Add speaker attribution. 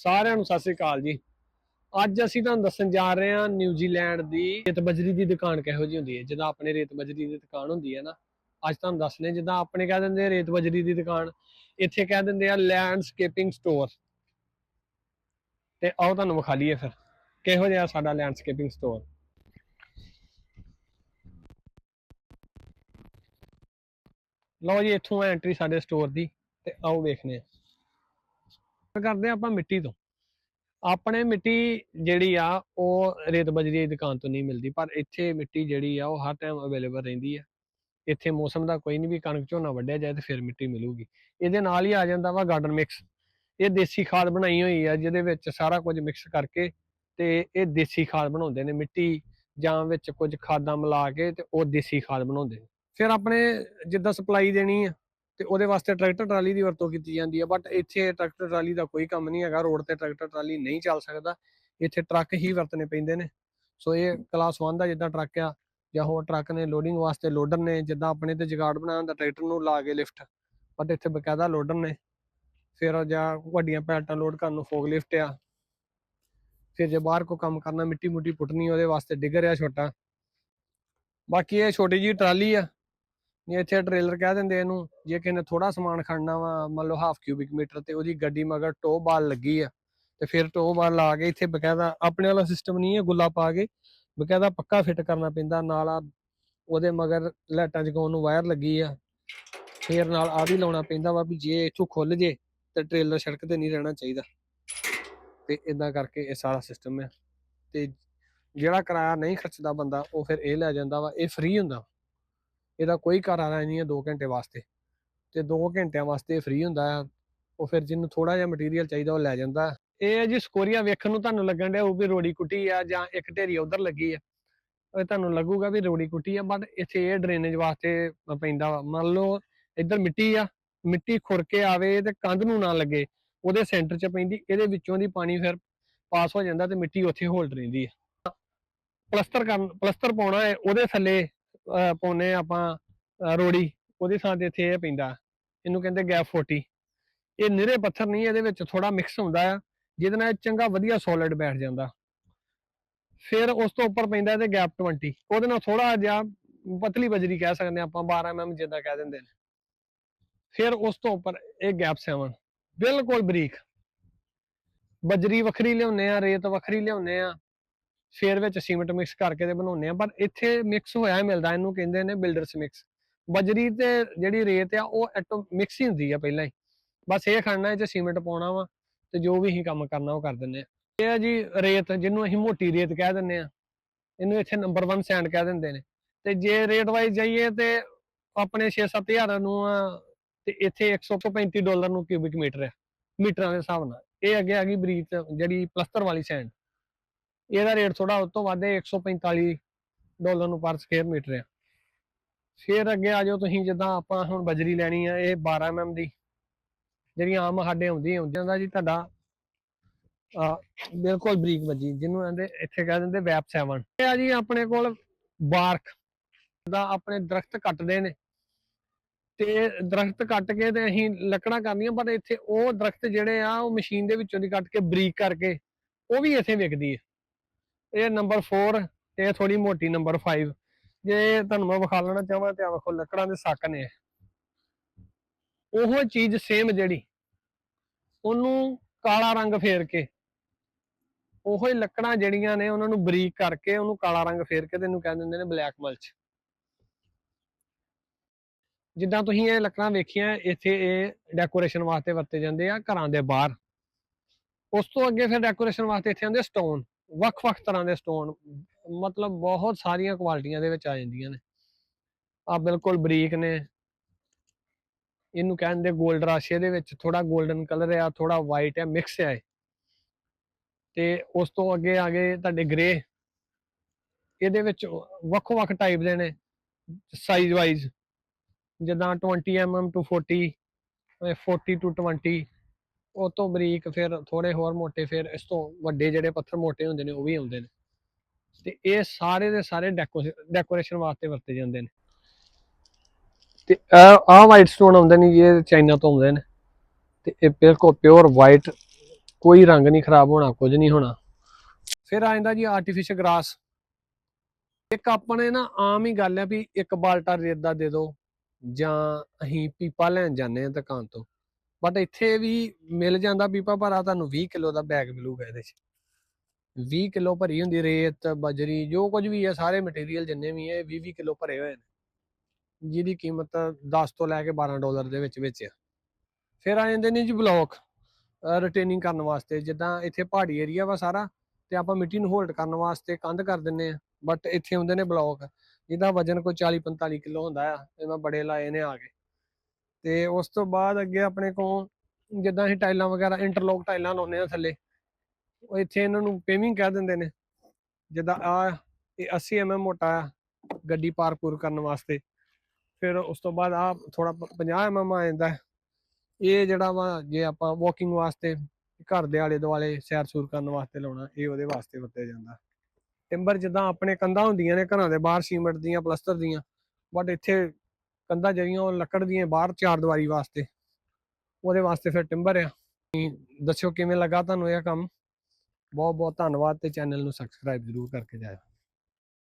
Speaker 1: ਸਾਰਿਆਂ ਨੂੰ ਸਤਿ ਸ੍ਰੀ ਅਕਾਲ ਜੀ। ਅੱਜ ਅਸੀਂ ਤੁਹਾਨੂੰ ਦੱਸਣ ਜਾ ਰਹੇ ਹਾਂ ਨਿਊਜ਼ੀਲੈਂਡ ਦੀ ਰੇਤ ਬਜਰੀ ਦੀ ਦੁਕਾਨ ਕਿਹੋ ਜਿਹੀ ਹੁੰਦੀ ਹੈ। ਜਿੱਦਾਂ ਆਪਣੇ ਰੇਤ ਬਜਰੀ ਦੀ ਦੁਕਾਨ ਹੁੰਦੀ ਹੈ ਨਾ, ਅੱਜ ਤੁਹਾਨੂੰ ਦੱਸਨੇ ਜਿੱਦਾਂ ਆਪਣੇ ਕਹਿ ਦਿੰਦੇ ਆ ਰੇਤ ਬਜਰੀ ਦੀ ਦੁਕਾਨ, ਇੱਥੇ ਕਹਿ ਦਿੰਦੇ ਆ ਲੈਂਡਸਕੇਪਿੰਗ ਸਟੋਰ ਤੇ ਆਓ ਤੁਹਾਨੂੰ ਵਿਖਾ ਲਈਏ ਫਿਰ, ਕਿਹੋ ਜਿਹਾ ਸਾਡਾ ਲੈਂਡਸਕੇਪਿੰਗ ਸਟੋਰ ਲਓ ਜੀ, ਇੱਥੋਂ ਐਂਟਰੀ ਸਾਡੇ ਸਟੋਰ ਦੀ, ਤੇ ਆਓ ਵੇਖਨੇ ਆ ਕਰਦੇ ਆਪਾਂ ਮਿੱਟੀ ਤੋਂ। ਆਪਣੇ ਮਿੱਟੀ ਜਿਹੜੀ ਆ, ਉਹ ਰੇਤ ਬਜਰੀ ਦੀ ਦੁਕਾਨ ਤੋਂ ਨਹੀਂ ਮਿਲਦੀ, ਪਰ ਇੱਥੇ ਮਿੱਟੀ ਜਿਹੜੀ ਆ, ਉਹ ਹਰ ਟਾਈਮ ਅਵੇਲੇਬਲ ਰਹਿੰਦੀ ਆ। ਇੱਥੇ ਮੌਸਮ ਦਾ ਕੋਈ ਨਹੀਂ ਵੀ ਕਣਕ ਝੋਨਾ ਵੱਢਿਆ ਜਾਏ ਤੇ ਫਿਰ ਮਿੱਟੀ ਮਿਲੂਗੀ। ਇਹਦੇ ਨਾਲ ਹੀ ਆ ਜਾਂਦਾ ਵਾ ਗਾਰਡਨ ਮਿਕਸ ਇਹ ਦੇਸੀ ਖਾਦ ਬਣਾਈ ਹੋਈ ਆ, ਜਿਹਦੇ ਵਿੱਚ ਸਾਰਾ ਕੁਝ ਮਿਕਸ ਕਰਕੇ ਤੇ ਇਹ ਦੇਸੀ ਖਾਦ ਬਣਾਉਂਦੇ ਨੇ ਮਿੱਟੀ ਜਾਂ ਵਿੱਚ ਕੁਝ ਖਾਦਾਂ ਮਿਲਾ ਕੇ ਤੇ ਉਹ ਦੇਸੀ ਖਾਦ ਬਣਾਉਂਦੇ ਨੇ। ਫਿਰ ਆਪਣੇ ਜਿੱਦਾਂ ਸਪਲਾਈ ਦੇਣੀ ਆ ਤੇ ਉਹਦੇ ਵਾਸਤੇ ਟਰੈਕਟਰ ਟਰਾਲੀ ਦੀ ਵਰਤੋਂ ਕੀਤੀ ਜਾਂਦੀ ਹੈ ਬਟ ਇੱਥੇ ਟਰੈਕਟਰ ਟਰਾਲੀ ਦਾ ਕੋਈ ਕੰਮ ਨਹੀਂ ਹੈਗਾ, ਰੋਡ ਤੇ ਟਰੈਕਟਰ ਟਰਾਲੀ ਨਹੀਂ ਚੱਲ ਸਕਦਾ, ਇੱਥੇ ਟਰੱਕ ਹੀ ਵਰਤਨੇ ਪੈਂਦੇ ਨੇ। ਸੋ ਇਹ ਕਲਾਸ 1 ਦਾ ਜਿੱਦਾਂ ਟਰੱਕ ਆ, ਜਾਂ ਹੋਰ ਟਰੱਕ ਨੇ ਲੋਡਿੰਗ ਵਾਸਤੇ ਲੋਡਰ ਨੇ, ਜਿੱਦਾਂ ਆਪਣੇ ਤੇ ਜਗਾੜ ਬਣਾਇਆ ਹੁੰਦਾ ਟਰੈਕਟਰ ਨੂੰ ਲਾ ਕੇ ਲਿਫਟ ਬਟ ਇੱਥੇ ਬਕਾਇਦਾ ਲੋਡਰ ਨੇ। ਫਿਰ ਜਾਂ ਵੱਡੀਆਂ ਪੈਲਟਾਂ ਲੋਡ ਕਰਨ ਨੂੰ ਫੋਗ ਲਿਫਟ ਆ। ਫਿਰ ਜੇ ਬਾਹਰ ਕੋ ਕੰਮ ਕਰਨਾ ਮਿੱਟੀ ਮੁੱਟੀ ਪੁੱਟਣੀ, ਉਹਦੇ ਵਾਸਤੇ ਡਿਗਰ ਆ ਛੋਟਾ। ਬਾਕੀ ਇਹ ਛੋਟੀ ਜੀ ਟਰਾਲੀ ਆ ਇਹ ਇੱਥੇ ਟ੍ਰੇਲਰ ਕਹਿ ਦਿੰਦੇ ਇਹਨੂੰ, ਜੇ ਕਿਸੇ ਨੇ ਥੋੜਾ ਸਮਾਨ ਖੜਨਾ ਵਾ, ਮੰਨ ਲਓ ਹਾਫ ਕਿਊਬਿਕ ਮੀਟਰ ਤੇ ਉਹਦੀ ਗੱਡੀ ਮਗਰ ਟੋ ਬਾਲ ਲੱਗੀ ਆ, ਤੇ ਫਿਰ ਟੋ ਬਾਲ ਲਾ ਕੇ ਇੱਥੇ ਬਕਾਇਦਾ ਆਪਣੇ ਵਾਲਾ ਸਿਸਟਮ ਨਹੀਂ ਹੈ ਗੁੱਲਾ ਪਾ ਕੇ, ਬਕਾਇਦਾ ਪੱਕਾ ਫਿੱਟ ਕਰਨਾ ਪੈਂਦਾ, ਨਾਲ ਆ ਉਹਦੇ ਮਗਰ ਲਾਈਟਾਂ ਜਗਾਉਣ ਨੂੰ ਵਾਇਰ ਲੱਗੀ ਆ, ਫੇਰ ਨਾਲ ਆ ਵੀ ਲਾਉਣਾ ਪੈਂਦਾ ਵਾ ਵੀ ਜੇ ਇੱਥੋਂ ਖੁੱਲ ਜੇ, ਤੇ ਟ੍ਰੇਲਰ ਸੜਕ ਤੇ ਨਹੀਂ ਰਹਿਣਾ ਚਾਹੀਦਾ। ਤੇ ਇਦਾਂ ਕਰਕੇ ਇਹ ਸਾਰਾ ਸਿਸਟਮ ਹੈ ਤੇ ਜਿਹੜਾ ਕਿਰਾਇਆ ਨਹੀਂ ਖਰਚਦਾ ਬੰਦਾ, ਉਹ ਫਿਰ ਇਹ ਲੈ ਜਾਂਦਾ ਵਾ, ਇਹ ਫ੍ਰੀ ਹੁੰਦਾ। ਇਹਦਾ ਕੋਈ ਕਿਰਾਇਆ ਨਹੀਂ ਹੈ 2 ਘੰਟੇ ਵਾਸਤੇ। ਤੇ 2 ਘੰਟਿਆਂ ਵਾਸਤੇ ਫ੍ਰੀ ਹੁੰਦਾ ਆ। ਉਹ ਫਿਰ ਜਿਹਨੂੰ ਥੋੜਾ ਜਿਹਾ ਮਟੀਰੀਅਲ ਚਾਹੀਦਾ ਉਹ ਲੈ ਜਾਂਦਾ। ਇਹ ਹੈ ਜੀ ਸਕੋਰੀਆ ਵੇਖਣ ਨੂੰ ਤੁਹਾਨੂੰ ਲੱਗਣ ਡਿਆ ਉਹ ਵੀ ਰੋੜੀ ਕੁੱਟੀ ਆ ਜਾਂ ਇੱਕ ਢੇਰੀ ਉਧਰ ਲੱਗੀ ਆ। ਉਹ ਤੁਹਾਨੂੰ ਲੱਗੂਗਾ ਵੀ ਰੋੜੀ ਕੁੱਟੀ ਆ ਬਟ ਇੱਥੇ ਇਹ ਡਰੇਨੇਜ ਵਾਸਤੇ ਪੈਂਦਾ ਵਾ। ਮੰਨ ਲਓ ਇੱਧਰ ਮਿੱਟੀ ਆ, ਮਿੱਟੀ ਖੁਰ ਕੇ ਆਵੇ ਤੇ ਕੰਧ ਨੂੰ ਨਾ ਲੱਗੇ, ਉਹਦੇ ਸੈਂਟਰ 'ਚ ਪੈਂਦੀ, ਇਹਦੇ ਵਿੱਚੋਂ ਦੀ ਪਾਣੀ ਫਿਰ ਪਾਸ ਹੋ ਜਾਂਦਾ ਤੇ ਮਿੱਟੀ ਉੱਥੇ ਹੋਲਡ ਰਹਿੰਦੀ ਹੈ ਪਲਸਤਰ ਕਰਨ, ਪਲਸਤਰ ਪਾਉਣਾ ਹੈ, ਉਹਦੇ ਥੱਲੇ ਪਾਉਨੇ ਆਪਾਂ ਰੋੜੀ, ਉਹਦੇ ਥਾਂ ਤੇ ਇੱਥੇ ਇਹ ਪੈਂਦਾ, ਇਹਨੂੰ ਕਹਿੰਦੇ ਗੈਪ 40 ਇਹ ਨਿਰੇ ਪੱਥਰ ਨਹੀਂ, ਇਹਦੇ ਵਿੱਚ ਥੋੜਾ ਮਿਕਸ ਹੁੰਦਾ ਆ, ਜਿਹਦੇ ਨਾਲ ਚੰਗਾ ਵਧੀਆ ਸੋਲਿਡ ਬੈਠ ਜਾਂਦਾ। ਫਿਰ ਉਸ ਤੋਂ ਉੱਪਰ ਪੈਂਦਾ ਇਹਦੇ ਗੈਪ 20 ਉਹਦੇ ਨਾਲ ਥੋੜਾ ਜਿਹਾ ਪਤਲੀ ਬਜਰੀ ਕਹਿ ਸਕਦੇ ਹਾਂ ਆਪਾਂ 12 mm ਜਿੱਦਾਂ ਕਹਿ ਦਿੰਦੇ ਨੇ। ਫਿਰ ਉਸ ਤੋਂ ਉੱਪਰ ਇਹ ਗੈਪ 7 ਬਿਲਕੁਲ ਬਰੀਕ। ਬਜਰੀ ਵੱਖਰੀ ਲਿਆਉਂਦੇ ਆ ਰੇਤ ਵੱਖਰੀ ਲਿਆਉਂਦੇ ਆ ਫੇਰ ਵਿੱਚ ਸੀਮੈਂਟ ਮਿਕਸ ਕਰਕੇ ਤੇ ਬਣਾਉਂਦੇ ਆ ਪਰ ਇੱਥੇ ਮਿਕਸ ਹੋਇਆ ਮਿਲਦਾ, ਇਹਨੂੰ ਕਹਿੰਦੇ ਨੇ ਬਿਲਡਰਸ ਮਿਕਸ ਬਜਰੀ ਤੇ ਜਿਹੜੀ ਰੇਤ ਆ, ਉਹ ਐਟੋ ਮਿਕਸ ਹੀ ਹੁੰਦੀ ਆ ਪਹਿਲਾਂ ਹੀ। ਬਸ ਇਹ ਖੜਨਾ ਇਹ ਚ ਸੀਮੈਂਟ ਪਾਉਣਾ ਵਾ ਤੇ ਜੋ ਵੀ ਅਸੀਂ ਕੰਮ ਕਰਨਾ, ਉਹ ਕਰ ਦਿੰਦੇ ਆ। ਇਹ ਆ ਜੀ ਰੇਤ, ਜਿਹਨੂੰ ਅਸੀਂ ਮੋਟੀ ਰੇਤ ਕਹਿ ਦਿੰਦੇ ਆ। ਇਹਨੂੰ ਇੱਥੇ ਨੰਬਰ 1 ਸੈਂਡ ਕਹਿ ਦਿੰਦੇ ਨੇ। ਤੇ ਜੇ ਰੇਟ ਵਾਈਜ਼ ਜਾਈਏ ਤੇ ਆਪਣੇ 6-7000 ਨੂੰ ਆ, ਤੇ ਇੱਥੇ 135 ਡਾਲਰ ਨੂੰ ਕਿਊਬਿਕ ਮੀਟਰ ਆ, ਮੀਟਰਾਂ ਦੇ ਹਿਸਾਬ ਨਾਲ। ਇਹ ਅੱਗੇ ਆ ਗਈ ਬਰੀਕ ਜਿਹੜੀ ਪਲਸਤਰ ਵਾਲੀ ਸੈਂਡ ਇਹਦਾ ਰੇਟ ਥੋੜਾ ਉਸ ਤੋਂ ਵੱਧ ਹੈ 145 ਡਾਲਰ ਨੂੰ ਪਰ ਸਕੁਅਰ ਮੀਟਰ ਆ। ਫਿਰ ਅੱਗੇ ਆ ਜਾਓ ਤੁਸੀਂ, ਜਿੱਦਾਂ ਆਪਾਂ ਹੁਣ ਬਜਰੀ ਲੈਣੀ ਆ, ਇਹ 12 mm ਦੀ। ਜਿਹੜੀ ਆਮ ਸਾਡੇ ਆਉਂਦੀ ਆਉਂਦੀ ਦਾ ਜੀ ਤੁਹਾਡਾ, ਆ, ਬਿਲਕੁਲ ਬਰੀਕ ਬੱਜੀ, ਜਿਹਨੂੰ ਕਹਿੰਦੇ, ਇੱਥੇ ਕਹਿ ਦਿੰਦੇ ਵੈਪ 7 ਇਹ ਆ ਜੀ ਆਪਣੇ ਕੋਲ ਬਾਰਕ, ਦਾ ਆਪਣੇ ਦਰਖਤ ਕੱਟਦੇ ਨੇ। ਤੇ ਦਰਖਤ ਕੱਟ ਕੇ ਤੇ ਅਸੀਂ ਲੱਕੜਾਂ ਕਰਨੀਆਂ, ਪਰ ਇੱਥੇ ਉਹ ਦਰਖਤ ਜਿਹੜੇ ਆ, ਉਹ ਮਸ਼ੀਨ ਦੇ ਵਿੱਚੋਂ ਦੀ ਕੱਟ ਕੇ ਬਰੀਕ ਕਰਕੇ, ਉਹ ਵੀ ਇੱਥੇ ਵਿਕਦੀ ਹੈ ਇਹ ਨੰਬਰ 4 ਇਹ ਥੋੜੀ ਮੋਟੀ ਨੰਬਰ 5 ਜੇ ਤੁਹਾਨੂੰ ਮੈਂ ਵਿਖਾ ਲੈਣਾ ਚਾਹਾਂ ਤੇ ਆ ਵੇਖੋ, ਲੱਕੜਾਂ ਦੇ ਸੱਕ ਨੇ ਉਹ ਚੀਜ਼ ਸੇਮ ਜਿਹੜੀ। ਉਹਨੂੰ ਕਾਲਾ ਰੰਗ ਫੇਰ ਕੇ। ਉਹੋ ਹੀ ਲੱਕੜਾਂ ਜਿਹੜੀਆਂ ਨੇ, ਉਹਨਾਂ ਨੂੰ ਬਰੀਕ ਕਰਕੇ ਉਹਨੂੰ ਕਾਲਾ ਰੰਗ ਫੇਰ ਕੇ ਤੇ ਇਹਨੂੰ ਕਹਿੰਦੇ ਹੁੰਦੇ ਨੇ ਬਲੈਕ ਮਲਚ ਜਿੱਦਾਂ ਤੁਸੀਂ ਇਹ ਲੱਕੜਾਂ ਵੇਖੀਆਂ, ਇੱਥੇ ਇਹ ਡੈਕੋਰੇਸ਼ਨ ਵਾਸਤੇ ਵਰਤੇ ਜਾਂਦੇ ਆ ਘਰਾਂ ਦੇ ਬਾਹਰ। ਉਸ ਤੋਂ ਅੱਗੇ ਫਿਰ ਡੈਕੋਰੇਸ਼ਨ ਵਾਸਤੇ ਇੱਥੇ ਆਉਂਦੇ ਸਟੋਨ ਵੱਖ-ਵੱਖ ਤਰ੍ਹਾਂ ਦੇ ਸਟੋਨ ਮਤਲਬ ਬਹੁਤ ਸਾਰੀਆਂ ਕੁਆਲਿਟੀਆਂ ਦੇ ਵਿੱਚ ਆ ਜਾਂਦੀਆਂ ਨੇ। ਆ ਬਿਲਕੁਲ ਬਰੀਕ ਨੇ। ਇਹਨੂੰ ਕਹਿੰਦੇ 골ਡ ਰਸ਼ ਦੇ ਵਿੱਚ ਥੋੜਾ 골ਡਨ ਕਲਰ ਆ ਥੋੜਾ ਵਾਈਟ ਆ ਮਿਕਸ ਹੈ ਇਹ। ਤੇ ਉਸ ਤੋਂ ਅੱਗੇ ਆ ਗਏ ਤੁਹਾਡੇ ਗ੍ਰੇ ਇਹਦੇ ਵਿੱਚ ਵੱਖ-ਵੱਖ ਟਾਈਪ ਦੇ ਨੇ ਸਾਈਜ਼ ਵਾਈਜ਼ ਜਿੱਦਾਂ 20 mm to 40 ਅਹ 40 to 20 ਉਹ ਤੋਂ ਬਰੀਕ ਫਿਰ ਥੋੜੇ ਹੋਰ ਮੋਟੇ ਫਿਰ ਇਸ ਤੋਂ ਵੱਡੇ ਜਿਹੜੇ ਪੱਥਰ ਮੋਟੇ ਹੁੰਦੇ ਨੇ, ਉਹ ਵੀ ਆਉਂਦੇ ਨੇ। ਤੇ ਇਹ ਸਾਰੇ ਦੇ ਸਾਰੇ ਡੈਕੋਰੇਸ਼ਨ ਵਾਸਤੇ ਵਰਤੇ ਜਾਂਦੇ ਨੇ। ਤੇ ਆਹ ਵਾਈਟ ਸਟੋਨ ਆਉਂਦੇ ਨੇ ਇਹ ਚਾਈਨਾ ਤੋਂ ਆਉਂਦੇ ਨੇ। ਤੇ ਇਹ ਬਿਲਕੁਲ ਪਿਓਰ ਵਾਈਟ ਕੋਈ ਰੰਗ ਨਹੀਂ ਖਰਾਬ ਹੋਣਾ, ਕੁਝ ਨਹੀਂ ਹੋਣਾ। ਫਿਰ ਆ ਜਾਂਦਾ ਜੀ ਆਰਟੀਫੀਸ਼ੀਅਲ ਗ੍ਰਾਸ ਇੱਕ ਆਪਣੇ ਨਾ ਆਮ ਹੀ ਗੱਲ ਹੈ ਵੀ ਇੱਕ ਬਾਲਟਾ ਰੇਤ ਦਾ ਦੇ ਦਿਓ ਜਾਂ ਅਸੀਂ ਪੀਪਾ ਲੈਣ ਜਾਂਦੇ ਹਾਂ ਦੁਕਾਨ ਤੋਂ। ਬਟ ਇੱਥੇ ਵੀ ਮਿਲ ਜਾਂਦਾ ਪੀਪਾ ਭਰਾ ਤੁਹਾਨੂੰ 20 ਕਿਲੋ ਦਾ ਬੈਗ ਮਿਲੂਗਾ ਇਹਦੇ 'ਚ। 20 ਕਿਲੋ ਭਰੀ ਹੁੰਦੀ ਰੇਤ, ਬਜਰੀ, ਜੋ ਕੁਝ ਵੀ ਹੈ, ਸਾਰੇ ਮਟੀਰੀਅਲ ਜਿੰਨੇ ਵੀ ਹੈ 20 20 ਕਿਲੋ ਭਰੇ ਹੋਏ ਨੇ। ਜਿਹਦੀ ਕੀਮਤ 10 ਤੋਂ ਲੈ ਕੇ 12 ਡਾਲਰ ਦੇ ਵਿੱਚ ਵਿੱਚ ਆ। ਫਿਰ ਆ ਜਾਂਦੇ ਨੇ ਜੀ ਬਲੌਕ ਰਿਟੇਨਿੰਗ ਕਰਨ ਵਾਸਤੇ। ਜਿੱਦਾਂ ਇੱਥੇ ਪਹਾੜੀ ਏਰੀਆ ਵਾ ਸਾਰਾ, ਤੇ ਆਪਾਂ ਮਿੱਟੀ ਨੂੰ ਹੋਲਡ ਕਰਨ ਵਾਸਤੇ ਕੰਧ ਕਰ ਦਿੰਨੇ ਆ ਬਟ ਇੱਥੇ ਹੁੰਦੇ ਨੇ ਬਲੌਕ ਜਿਹਦਾ ਵਜਨ ਕੋਈ 40 45 ਕਿਲੋ ਹੁੰਦਾ ਆ ਤੇ ਮੈਂ ਬੜੇ ਲਾਏ ਨੇ ਆ ਕੇ। ਤੇ ਉਸ ਤੋਂ ਬਾਅਦ ਅੱਗੇ ਆਪਣੇ ਕੋਲ ਜਿੱਦਾਂ ਅਸੀਂ ਟਾਈਲਾਂ ਵਗੈਰਾ, ਇੰਟਰਲੋਕ ਟਾਈਲਾਂ ਲਾਉਂਦੇ ਆ ਥੱਲੇ, ਉਹ ਇੱਥੇ ਇਹਨਾਂ ਨੂੰ ਪੇਵਿੰਗ ਕਹਿ ਦਿੰਦੇ ਨੇ, ਜਿੱਦਾਂ ਆ ਇਹ 80 mm ਮੋਟਾ ਆ ਗੱਡੀ ਪਾਰ ਪੂਰ ਕਰਨ ਵਾਸਤੇ, ਫਿਰ ਉਸ ਤੋਂ ਬਾਅਦ ਆ ਥੋੜਾ 50 mm ਆ ਜਾਂਦਾ, ਇਹ ਜਿਹੜਾ ਵਾ ਜੇ ਆਪਾਂ ਵਾਕਿੰਗ ਵਾਸਤੇ ਘਰ ਦੇ ਆਲੇ ਦੁਆਲੇ ਸੈਰ ਸੂਰ ਕਰਨ ਵਾਸਤੇ ਲਾਉਣਾ, ਇਹ ਉਹਦੇ ਵਾਸਤੇ ਵਰਤਿਆ ਜਾਂਦਾ। ਟਿੰਬਰ ਜਿੱਦਾਂ ਆਪਣੇ ਕੰਧਾਂ ਹੁੰਦੀਆਂ ਨੇ ਘਰਾਂ ਦੇ ਬਾਹਰ, ਸੀਮੈਂਟ ਦੀਆਂ ਪਲਸਟਰ ਦੀਆਂ, ਬਟ ਇੱਥੇ ਕੰਧਾਂ ਜਿਹੜੀਆਂ ਉਹ ਲੱਕੜ ਦੀਆਂ ਬਾਹਰ ਚਾਰ ਦੀਵਾਰੀ ਵਾਸਤੇ। ਉਹਦੇ ਵਾਸਤੇ ਫਿਰ ਟਿੰਬਰ ਆ। ਦੱਸਿਓ ਕਿਵੇਂ ਲੱਗਾ ਤੁਹਾਨੂੰ ਇਹ ਕੰਮ? ਬਹੁਤ ਬਹੁਤ ਧੰਨਵਾਦ ਤੇ ਚੈਨਲ ਨੂੰ ਸਬਸਕ੍ਰਾਈਬ ਜ਼ਰੂਰ ਕਰਕੇ ਜਾਇਓ।